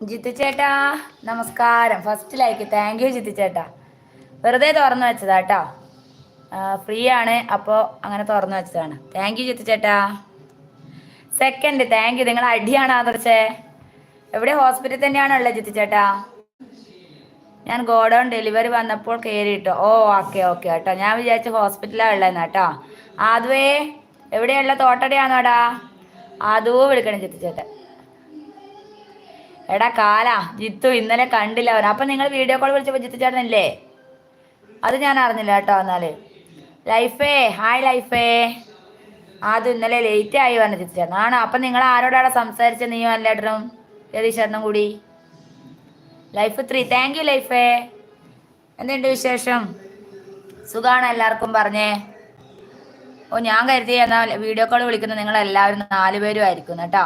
ജിത്തു ചേട്ടാ നമസ്കാരം. First like thank you Jithu ചേട്ടാ വെറുതെ തുറന്നു വെച്ചതാ കേട്ടോ ഫ്രീ ആണ് അപ്പോൾ അങ്ങനെ തുറന്നു വെച്ചതാണ്. താങ്ക് യു ജിത്തു ചേട്ടാ സെക്കൻഡ് താങ്ക് യു നിങ്ങൾ അടിയാണ് ആദർശേ? എവിടെ ഹോസ്പിറ്റലിൽ തന്നെയാണോ ഉള്ളത് ജിത്തു ചേട്ടാ ഞാൻ ഗോഡൗൺ ഡെലിവറി വന്നപ്പോൾ കയറിയിട്ടോ ഓ ഓക്കെ ഓക്കെ കേട്ടോ ഞാൻ വിചാരിച്ച ഹോസ്പിറ്റലാണ് ഉള്ളതെന്നാ കേട്ടോ ആദ്വേ എവിടെയുള്ള തോട്ടടയാണോടാ? ആദൂ വിളിക്കണം ചേട്ടൻ എടാ കാലാ ജിത്തു ഇന്നലെ കണ്ടില്ല അവൻ അപ്പം നിങ്ങൾ വീഡിയോ കോൾ വിളിച്ചപ്പോൾ ജിത്തു ചേട്ടനല്ലേ അത് ഞാൻ അറിഞ്ഞില്ല കേട്ടോ എന്നാൽ. ലൈഫേ ഹായ് ലൈഫേ. അത് ഇന്നലെ ലേറ്റ് ആയി വന്ന ജിത്തു ചേട്ടൻ. ആണോ? അപ്പം നിങ്ങൾ ആരോടാണ് സംസാരിച്ച നീയും അല്ലേട്ടനും രതീഷ് ചേട്ടനും കൂടി? Life three. താങ്ക് യു ലൈഫേ. എന്തുണ്ട് വിശേഷം? സുഖാണ് എല്ലാവർക്കും പറഞ്ഞേ. ഓ ഞാൻ കരുതി എന്നാൽ വീഡിയോ കോൾ വിളിക്കുന്ന നിങ്ങൾ എല്ലാവരും നാലുപേരും ആയിരിക്കും കേട്ടോ.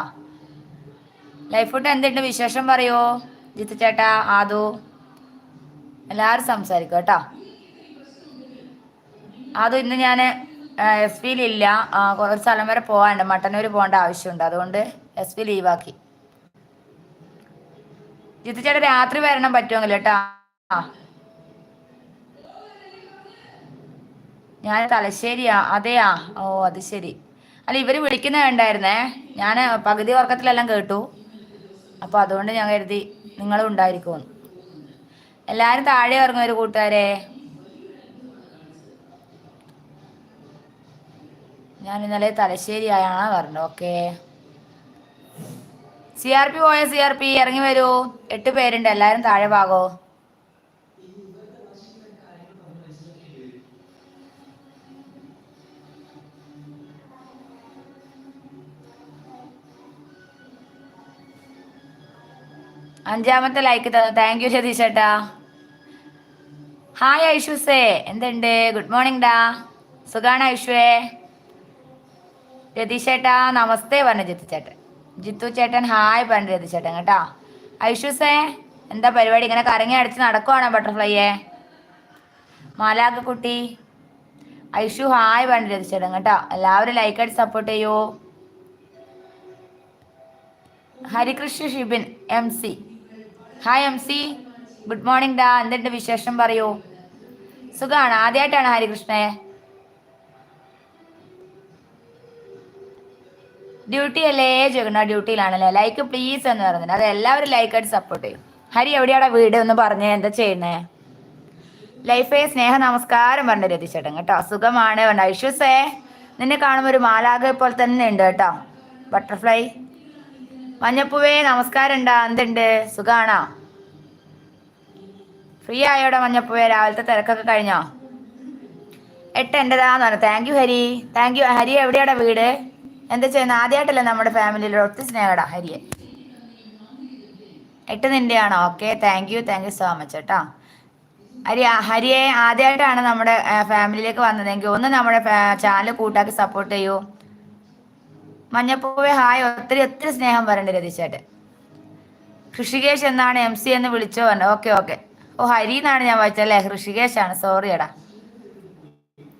ലൈഫ് ഫുഡ് എന്തുണ്ട്? വിശേഷം പറയോ? ജിത്തു ചേട്ടാ ആദു. എല്ലാവരും സംസാരിക്കും കേട്ടോ. ആദു ഇന്ന് ഞാൻ എസ് പിയിലില്ല ഒരു സ്ഥലം വരെ പോകാനുണ്ട് മട്ടന്നൂർ പോകേണ്ട ആവശ്യമുണ്ട്. അതുകൊണ്ട് എസ് പി ലീവാക്കി. ജിത്തു ചേട്ടാ രാത്രി വരണം പറ്റുമെങ്കിൽ കേട്ടോ. ഞാൻ തലശ്ശേരിയാ. അതെയാ? ഓ അത് ശരി. അല്ല ഇവർ വിളിക്കുന്ന വേണ്ടായിരുന്നേ ഞാൻ പകുതി ഉറക്കത്തിലെല്ലാം കേട്ടു. അപ്പോൾ അതുകൊണ്ട് ഞാൻ കരുതി നിങ്ങളും ഉണ്ടായിരിക്കുമെന്ന്. എല്ലാവരും താഴെ ഇറങ്ങും ഒരു കൂട്ടുകാരെ. ഞാൻ ഇന്നലെ തലശ്ശേരി ആയാണ് പറഞ്ഞത്. ഓക്കെ സി ആർ പി പോയ? സി ആർ പി ഇറങ്ങി വരൂ. എട്ട് പേരുണ്ട്. എല്ലാവരും താഴെ ഭാഗോ? അഞ്ചാമത്തെ ലൈക്ക് തന്നു. താങ്ക് യു സതീഷ് ചേട്ടാ ഹായ് ഐഷുസേ. എന്തുണ്ട്? ഗുഡ് മോർണിംഗ് ഡാ സുഖാണ് ഐഷുവേ? രതീഷ് ചേട്ടാ നമസ്തേ പറഞ്ഞു ജിത്തു ചേട്ടൻ. ജിത്തു ചേട്ടൻ ഹായ് പറഞ്ഞു രതീഷ് ചേട്ടൻ കേട്ടാ. ഐഷുസേ എന്താ പരിപാടി? ഇങ്ങനെ കറങ്ങി അടിച്ച് നടക്കുവാണോ ബട്ടർഫ്ലൈയെ? മാലാക കുട്ടി ഐഷു ഹായ് പറഞ്ഞു രതീഷ് ചേട്ടൻ കേട്ടാ. എല്ലാവരും ലൈക്ക് അടിച്ച് സപ്പോർട്ട് ചെയ്യൂ. Harikrishna Shibin M C hi M C good morning ഡാ. എന്തുണ്ട് വിശേഷം പറയൂ? സുഖമാണ് ആദ്യമായിട്ടാണ് ഹരികൃഷ്ണയെ ഡ്യൂട്ടി അല്ലേ? ചോദിക്കണ്ട ഡ്യൂട്ടിയിലാണല്ലേ ലൈക്ക് പ്ലീസ് എന്ന് പറഞ്ഞിട്ട് അത് എല്ലാവരും ലൈക്ക് ആയിട്ട് സപ്പോർട്ട് ചെയ്യും. ഹരി എവിടെയാടാ വീട്? ഒന്ന് പറഞ്ഞേ. എന്താ ചെയ്യുന്നേ? ലൈഫേ സ്നേഹ നമസ്കാരം പറഞ്ഞു രതിച്ചേട്ടൻ കേട്ടോ. സുഖമാണ് വേണ്ട ഐശ്വസേ നിന്നെ കാണുമ്പോൾ ഒരു മാലാഗ പോലെ തന്നെ ഉണ്ട് കേട്ടോ. ബട്ടർഫ്ലൈ മഞ്ഞപ്പൂവേ നമസ്കാരം ഉണ്ടാ എന്തുണ്ട്? സുഖാണോ? ഫ്രീ ആയോടെ മഞ്ഞപ്പൂവേ. രാവിലത്തെ തിരക്കൊക്കെ കഴിഞ്ഞോ? എട്ട് എന്റെതാന്ന് പറഞ്ഞു. Thank you Hari. Thank you Hari എവിടെയാടാ വീട്? എന്താ ചെയ്യുന്നത് ആദ്യമായിട്ടല്ലേ നമ്മുടെ ഫാമിലിയിൽ ഒത്തിരി സ്നേഹടാ ഹരിയെ. എട്ട് നിന്റെയാണോ okay thank you thank you so much കേട്ടോ ഹരി ഹരിയെ ആദ്യമായിട്ടാണ് നമ്മുടെ ഫാമിലിയിലേക്ക് വന്നതെങ്കിൽ ഒന്ന് നമ്മുടെ ചാനൽ കൂട്ടാക്കി സപ്പോർട്ട് ചെയ്യൂ. മഞ്ഞപ്പൂവെ ഹായ്. ഒത്തിരി ഒത്തിരി സ്നേഹം വരണ്ട് രതീശേട്ടൻ ഋഷികേഷ് എന്നാണ് എം സി എന്ന് വിളിച്ചോ? പറഞ്ഞു ഓക്കെ ഓക്കെ. ഓ ഹരി എന്നാണ് ഞാൻ വായിച്ചത് അല്ലേ? ഋഷികേഷ് ആണ് സോറി എടാ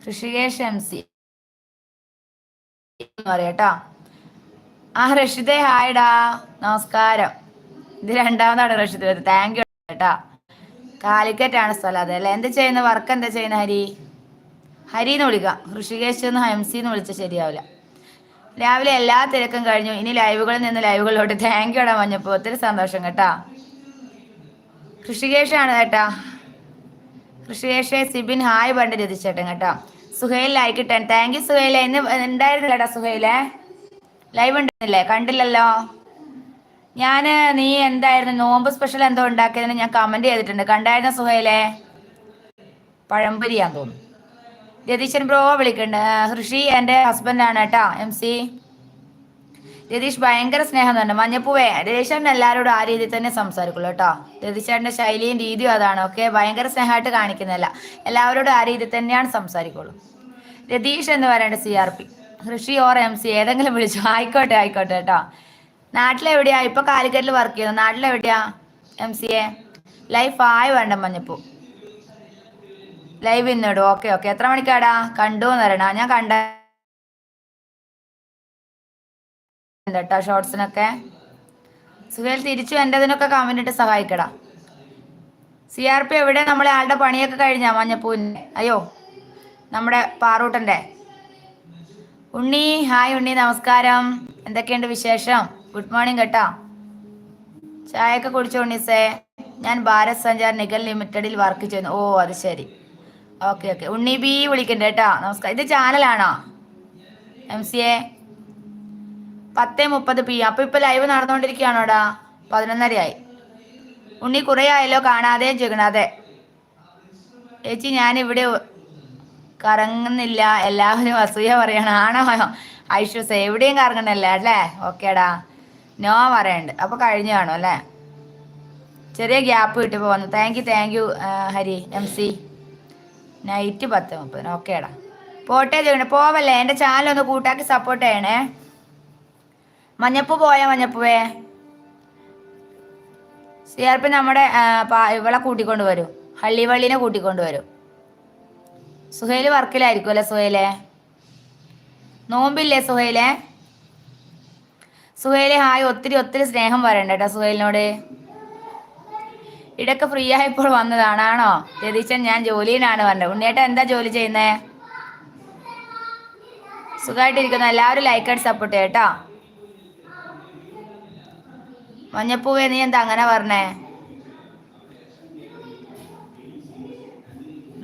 ഋഷികേഷ് എം സി പറയട്ടോ ആ റഷിദേ ഹായ്ഡാ നമസ്കാരം. ഇത് രണ്ടാമതാണ് റഷിദ് താങ്ക് യു കേട്ടാ. കാലിക്കറ്റാണ് സ്ഥലം അതെ അല്ലേ? എന്താ ചെയ്യുന്ന? വർക്ക് എന്താ ചെയ്യുന്ന ഹരി? ഹരി എന്ന് വിളിക്കാം. ഋഷികേഷ് എന്ന് എം സി എന്ന് വിളിച്ചാൽ ശരിയാവില്ല. രാവിലെ എല്ലാ തിരക്കും കഴിഞ്ഞു. ഇനി ലൈവുകളിൽ നിന്ന് ലൈവുകളിലോട്ട്. താങ്ക് യു ഇടാൻ മഞ്ഞപ്പോൾ ഒത്തിരി സന്തോഷം കേട്ടാ. കൃഷികേഷാണ് കേട്ടാ. കൃഷികേഷെ സിബിൻ ഹായ് പണ്ട് രതിച്ചേട്ടൻ കേട്ടോ. സുഹൈൽ ലൈക്ക് ഇട്ടൻ. താങ്ക് യു സുഹേല ഇന്ന് ഉണ്ടായിരുന്നില്ലടാ സുഹൈലെ ലൈവ് ഉണ്ടായിരുന്നില്ലേ കണ്ടില്ലല്ലോ? ഞാൻ നീ എന്തായിരുന്നു? നോമ്പ് സ്പെഷ്യൽ എന്തോ ഉണ്ടാക്കിയതിന് ഞാൻ കമന്റ് ചെയ്തിട്ടുണ്ട്. കണ്ടായിരുന്ന സുഹേലെ? പഴംപൊരിയാന്ന് തോന്നുന്നു. രതീശൻ ബ്രോ വിളിക്കുന്നുണ്ട് ഹൃഷി എന്റെ ഹസ്ബൻഡാണ് കേട്ടോ എം സി രതീഷ് ഭയങ്കര സ്നേഹം തന്നെ. മഞ്ഞപ്പൂവേ രതീശൻ എല്ലാവരോടും ആ രീതിയിൽ തന്നെ സംസാരിക്കുള്ളൂ കേട്ടോ. രതീശേട്ടന്റെ ശൈലിയും രീതിയും അതാണ് ഓക്കെ? ഭയങ്കര സ്നേഹമായിട്ട് കാണിക്കുന്നില്ല എല്ലാവരോടും ആ രീതിയിൽ തന്നെയാണ് സംസാരിക്കുള്ളൂ. രതീഷ് എന്ന് പറയേണ്ട C R P Rishi or M C ഏതെങ്കിലും വിളിച്ചു. ആയിക്കോട്ടെ ആയിക്കോട്ടെ കേട്ടോ. നാട്ടിലെവിടെയാ? ഇപ്പൊ കാലിക്കറ്റിൽ വർക്ക് ചെയ്യുന്നു. നാട്ടിലെവിടെയാ? എം സി എ ലൈഫ് ആയി വേണ്ട മഞ്ഞപ്പൂ. ലൈവ് ഇന്നിടും. ഓക്കെ ഓക്കെ എത്ര മണിക്കാടാ? കണ്ടു എന്ന് ഞാൻ കണ്ട കേട്ടോ ഷോർട്സിനൊക്കെ സുഹേൽ തിരിച്ചു എന്റെതിനൊക്കെ കമന്റ് ഇട്ട് സഹായിക്കടാ. സി ആർ പി എവിടെ? നമ്മളെ ആളുടെ പണിയൊക്കെ കഴിഞ്ഞാ മഞ്ഞപ്പൂവിന്റെ. അയ്യോ നമ്മുടെ പാറൂട്ടന്റെ. ഉണ്ണി ഹായ് ഉണ്ണി നമസ്കാരം. എന്തൊക്കെയുണ്ട് വിശേഷം? ഗുഡ് മോർണിംഗ് കേട്ടാ. ചായയൊക്കെ കുടിച്ചോ ഉണ്ണീസേ ഞാൻ ഭാരത് സഞ്ചാർ നിഗൽ ലിമിറ്റഡിൽ വർക്ക് ചെയ്യുന്നു. ഓ അത് ശരി. Okay okay. ഉണ്ണി ബി വിളിക്കണ്ട കേട്ടോ. നമസ്കാരം. ഇത് ചാനലാണോ? M C A? പത്തേ മുപ്പത് പി അപ്പൊ ഇപ്പൊ ലൈവ് നടന്നുകൊണ്ടിരിക്കുകയാണോടാ പതിനൊന്നരയായി. ഉണ്ണി കുറേ ആയല്ലോ കാണാതെ ചെയ്യണാതെ ചേച്ചി ഞാൻ ഇവിടെ കറങ്ങുന്നില്ല. എല്ലാവരും അസൂയ പറയണം. ആണോ? ഐഷുസ് എവിടെയും കറങ്ങണല്ല അല്ലേ? ഓക്കേടാ നോ പറയണ്ട്. അപ്പൊ കഴിഞ്ഞു കാണും അല്ലേ? ചെറിയ ഗ്യാപ്പ് കിട്ടിയപ്പോൾ വന്നു. Thank you thank you Hari M C. Night പത്ത് മുപ്പതിന്. ഓക്കേടാ പോട്ടെ ചെയ്യണേ പോവല്ലേ? എന്റെ ചാനൽ ഒന്ന് കൂട്ടാക്കി സപ്പോർട്ട് ചെയ്യണേ. മഞ്ഞപ്പൂ പോയാ മഞ്ഞപ്പൂവേ? സി ആർ പി നമ്മുടെ ഇവളെ കൂട്ടിക്കൊണ്ട് വരും. ഹള്ളിവള്ളിനെ കൂട്ടിക്കൊണ്ട് വരും. സുഹേൽ വർക്കിലായിരിക്കും അല്ലേ സുഹേലെ? നോമ്പില്ലേ സുഹേലെ? സുഹേലെ ഹായ്. ഒത്തിരി ഒത്തിരി സ്നേഹം പറയണ്ട കേട്ടോ സുഹേലിനോട്. ഇടയ്ക്ക് ഫ്രീ ആയപ്പോൾ വന്നതാണാണോ? രതീശൻ ഞാൻ ജോലിയിലാണ് പറഞ്ഞത്. ഉണ്ണിയേട്ട എന്താ ജോലി ചെയ്യുന്നേ? സുഖമായിട്ടിരിക്കുന്നു എല്ലാവരും ലൈക്ക് ആയിട്ട് സപ്പോർട്ട് ചെയ്യട്ടോ മഞ്ഞപ്പൂവേ നീ എന്താ അങ്ങനെ പറഞ്ഞേ?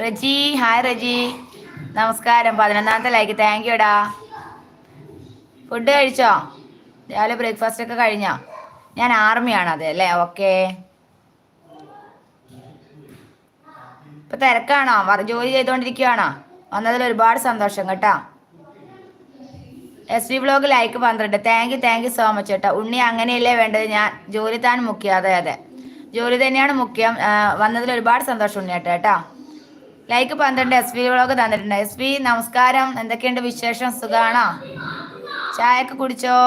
റജി ഹായ് റജി. നമസ്കാരം. പതിനൊന്നാമത്തെ ലൈക്ക് താങ്ക് യുടാ ഫുഡ് കഴിച്ചോ? രാവിലെ ബ്രേക്ക്ഫാസ്റ്റ് ഒക്കെ കഴിഞ്ഞോ? ഞാൻ ആർമിയാണ് അതെ അല്ലേ? ഓക്കെ ഇപ്പൊ തിരക്കാണോ? ജോലി ചെയ്തുകൊണ്ടിരിക്കുകയാണോ വന്നതിൽ ഒരുപാട് സന്തോഷം കേട്ടോ. എസ് വി ബ്ലോഗ് ലൈക്ക് പന്ത്രണ്ട്. Thank you thank you so much കേട്ടോ. ഉണ്ണി അങ്ങനെയല്ലേ വേണ്ടത്? ഞാൻ ജോലി താൻ മുഖ്യം. അതെ അതെ. ജോലി തന്നെയാണ് മുഖ്യം. വന്നതിൽ ഒരുപാട് സന്തോഷം ഉണ്ണി കേട്ടോ കേട്ടോ. ലൈക്ക് പന്ത്രണ്ട് എസ് വി വ്ളോഗ് തന്നിട്ടുണ്ട്. എസ് വി നമസ്കാരം. എന്തൊക്കെയുണ്ട് വിശേഷം? സുഖാണോ? ചായയൊക്കെ കുടിച്ചോ?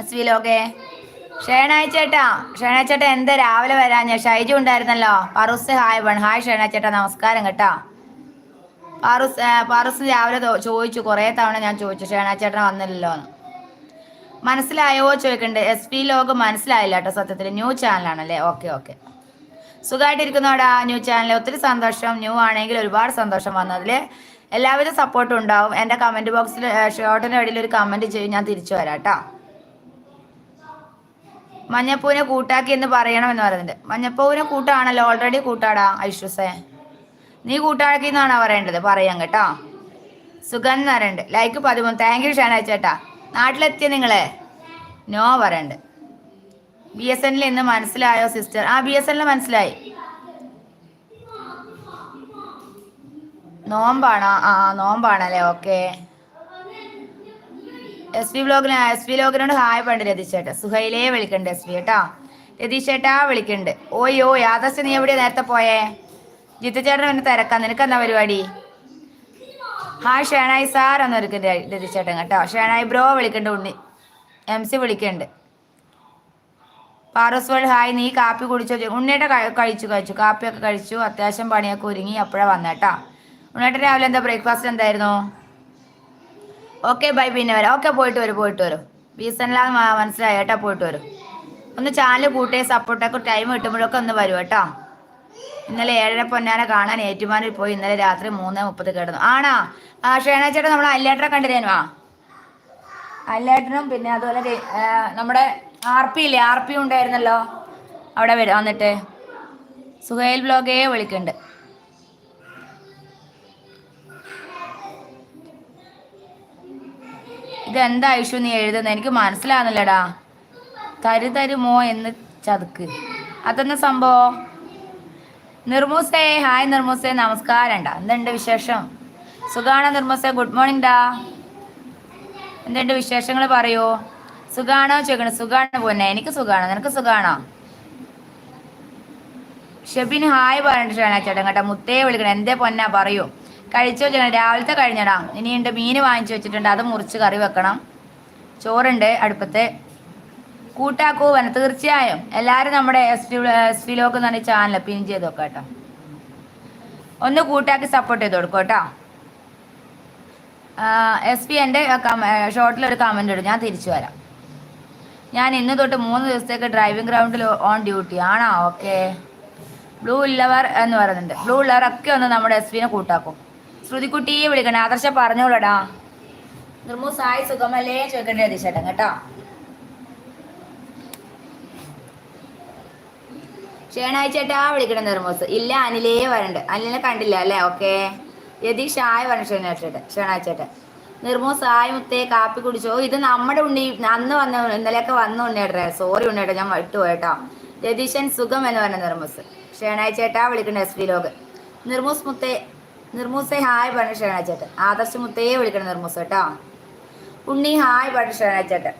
എസ് വി ലോകെ ഷേണായി ചേട്ടാ ഷേണായി ചേട്ടാ എന്താ രാവിലെ വരാഞ്ഞ? ഷൈജു ഉണ്ടായിരുന്നല്ലോ. പറുസ് ഹായ് വൺ. ഹായ് ഷേണായി ചേട്ടാ നമസ്കാരം കേട്ടോ. പറുസ് പറുസ് രാവിലെ ചോദിച്ചു കുറേ തവണ ഞാൻ ചോദിച്ചു ഷേണായി ചേട്ടൻ വന്നില്ലല്ലോ മനസ്സിലായോ? ചോദിക്കണ്ട്. എസ് പി ലോഗ് മനസ്സിലായില്ല കേട്ടോ സത്യത്തിൽ. New ചാനലാണല്ലേ? Okay okay. സുഖമായിട്ടിരിക്കുന്നോടാ new channel ഒത്തിരി സന്തോഷം. ന്യൂ ആണെങ്കിൽ ഒരുപാട് സന്തോഷം വന്നതിൽ എല്ലാവിധ സപ്പോർട്ടും ഉണ്ടാവും. എന്റെ കമന്റ് ബോക്സിൽ ഷോർട്ടിന്റെ ഇടയിൽ ഒരു കമന്റ് ചെയ്യും. ഞാൻ തിരിച്ചു വരാം കേട്ടോ. മഞ്ഞപ്പൂവിനെ കൂട്ടാക്കി എന്ന് പറയണമെന്ന് പറയുന്നുണ്ട്. മഞ്ഞപ്പൂവിനെ കൂട്ടാണല്ലോ ഓൾറെഡി കൂട്ടാടാ ഐശ്വസേ. നീ കൂട്ടാക്കി എന്നാണ് പറയേണ്ടത്? പറയാം കേട്ടോ. എന്ന് പറയണ്ട്. ലൈക്ക് പതിമൂന്ന്. താങ്ക് യു ഷാന ചേട്ടാ. നാട്ടിലെത്തിയ നിങ്ങളെ? നോ പറയണ്ട്. ബി എസ് എന്നിൽ ഇന്ന് മനസ്സിലായോ സിസ്റ്റർ ആ ബി എസ് എന്നിൽ മനസ്സിലായി. നോമ്പാണോ? ആ നോമ്പാണല്ലേ? ഓക്കെ എസ് പി ബ്ലോഗിന് എസ് പി ബ്ലോഗിനോട് ഹായ് പണ്ട് രതീഷ് ചേട്ടാ സുഹൈലേ വിളിക്കണ്ട് എസ് പി കേട്ടോ. രതീഷ് ചേട്ടാ വിളിക്കണ്ട്. ഓയോ യാദർശ നീ എവിടെയാ നേരത്തെ പോയേ? ജിത്തുചേട്ടൻ എന്നെ തിരക്കാം. നിനക്ക് എന്താ പരിപാടി? ഹായ് ഷേണായി സാർ എന്ന് വിളിക്കണ്ട് രതീഷ് ചേട്ടൻ കേട്ടോ. ഷേണായി ബ്രോ വിളിക്കണ്ട് ഉണ്ണി. എം സി വിളിക്കണ്ട്. പാറസ് വേൾഡ് ഹായ് നീ കാപ്പി കുടിച്ചോ? ഉണ്ണിയേട്ട കഴി- കഴിച്ചു കഴിച്ചു. കാപ്പിയൊക്കെ കഴിച്ചു. അത്യാവശ്യം പണിയൊക്കെ ഒരുങ്ങി അപ്പോഴാണ് വന്നേട്ടാ ഉണ്ണിയേട്ടൻ രാവിലെ എന്താ ബ്രേക്ക്ഫാസ്റ്റ് എന്തായിരുന്നു? ഓക്കെ ബൈ പിന്നെ വരാം. ഓക്കെ പോയിട്ട് വരും പോയിട്ട് വരും. ബീസണിലാന്ന് മനസ്സിലായി കേട്ടോ പോയിട്ട് വരും. ഒന്ന് ചാനൽ കൂട്ടേ സപ്പോർട്ടൊക്കെ ടൈം കിട്ടുമ്പോഴൊക്കെ ഒന്ന് വരും കേട്ടോ ഇന്നലെ ഏഴര പൊന്നാനെ കാണാൻ ഏറ്റുമാനിൽ പോയി ഇന്നലെ രാത്രി മൂന്ന് മുപ്പത് കിടന്നു. ആണാ? ആ ഷേണ ചേട്ടൻ നമ്മൾ അല്ലേട്ടനെ കണ്ടിരുന്നു ആ അല്ലേട്ടനും പിന്നെ അതുപോലെ നമ്മുടെ ആർ പി ഇല്ലേ ആർ പി ഉണ്ടായിരുന്നല്ലോ. അവിടെ വരും വന്നിട്ട്. സുഹേൽ ബ്ലോഗേ വിളിക്കുന്നുണ്ട് ഇതെന്താ ഐഷു നീ എഴുതുന്നത് എനിക്ക് മനസ്സിലാകുന്നില്ലടാ തരു തരുമോ എന്ന് ചതുക്ക്. അതെന്ന സംഭവം? നിർമൂസേ ഹായ് നിർമൂസേ നമസ്കാരം ഡാ എന്തുണ്ട് വിശേഷം? സുഖാണോ നിർമൂസേ ഗുഡ് മോർണിംഗ് ഡാ എന്തുണ്ട് വിശേഷങ്ങൾ പറയൂ. സുഖാണോ ചോദിക്കണം? സുഖാണ് പോന്നെ. എനിക്ക് സുഖാണോ. നിനക്ക് സുഖാണോ? ഷെബിന് ഹായ് ഷേണ ചേട്ടൻ കേട്ടോ. മുത്തേ വിളിക്കണം. എന്തേ പൊന്നാ പറയൂ. കഴിച്ചോ ചേട്ടൻ രാവിലത്തെ കഴിഞ്ഞടാ. ഇനിയുണ്ട് മീൻ വാങ്ങിച്ചു വെച്ചിട്ടുണ്ട്. അത് മുറിച്ച് കറി വെക്കണം. ചോറുണ്ട് അടുപ്പത്ത്. കൂട്ടാക്കൂ വന തീർച്ചയായും. എല്ലാവരും നമ്മുടെ S T S T lock എന്ന് പറഞ്ഞ ചാനൽ പിൻ ചെയ്ത് നോക്കാം കേട്ടോ. ഒന്ന് കൂട്ടാക്കി സപ്പോർട്ട് ചെയ്ത് കൊടുക്കും കേട്ടോ. എസ് പി എന്റെ ഷോർട്ടിൽ ഒരു കമന്റ് ഇടും. ഞാൻ തിരിച്ചു വരാം. ഞാൻ ഇന്ന് തൊട്ട് മൂന്ന് ദിവസത്തേക്ക് ഡ്രൈവിംഗ് ഗ്രൗണ്ടിൽ ഓൺ ഡ്യൂട്ടി ആണോ. ഓക്കെ ബ്ലൂ ഉള്ളവർ എന്ന് പറയുന്നുണ്ട്. ബ്ലൂ ഉള്ളവർ ഒക്കെ ഒന്ന് നമ്മുടെ എസ് വിനെ കൂട്ടാക്കും. ശ്രുതിക്കുട്ടിയെ വിളിക്കണേ. ആദർശ പറഞ്ഞോളടാ. നിർമ്മൂസായി സുഖമല്ലേ ചോദിക്കണ്ടേ അതിശേട്ടൻ കേട്ടോ. ഷേണായി ചേട്ടാ വിളിക്കണം നിർമ്മൂസ് ഇല്ല അനിലേ വരണ്ട്. അനിലിനെ കണ്ടില്ല അല്ലേ? ഓക്കെ. യതീഷ് ആയ വരണം ഷേണായി ചേട്ടൻ ഷേണായി ചേട്ടൻ. നിർമ്മൂസ് ആയി മുത്തേ കാപ്പി കുടിച്ചോ. ഇത് നമ്മുടെ ഉണ്ണി അന്ന് വന്ന ഇന്നലെയൊക്കെ വന്ന ഉണ്ണേട്ടെ സോറി ഉണ്ണേട്ടെ ഞാൻ വിട്ടുപോയിട്ടോ രതീശൻ സുഖം എന്ന് പറഞ്ഞ നിർമ്മൂസ് ഷേണായി ചേട്ടാ വിളിക്കണ്ട എസ് വി ലോഗ് നിർമ്മൂസ് മുത്തേ നിർമ്മൂസെ ഹായ് പറഞ്ഞു ഷേണാച്ചേട്ടൻ ആദർശ് മുത്തേ വിളിക്കണം നിർമൂസ കേട്ടോ. ഉണ്ണി ഹായ് പറഞ്ഞു ഷേണായി ചേട്ടൻ.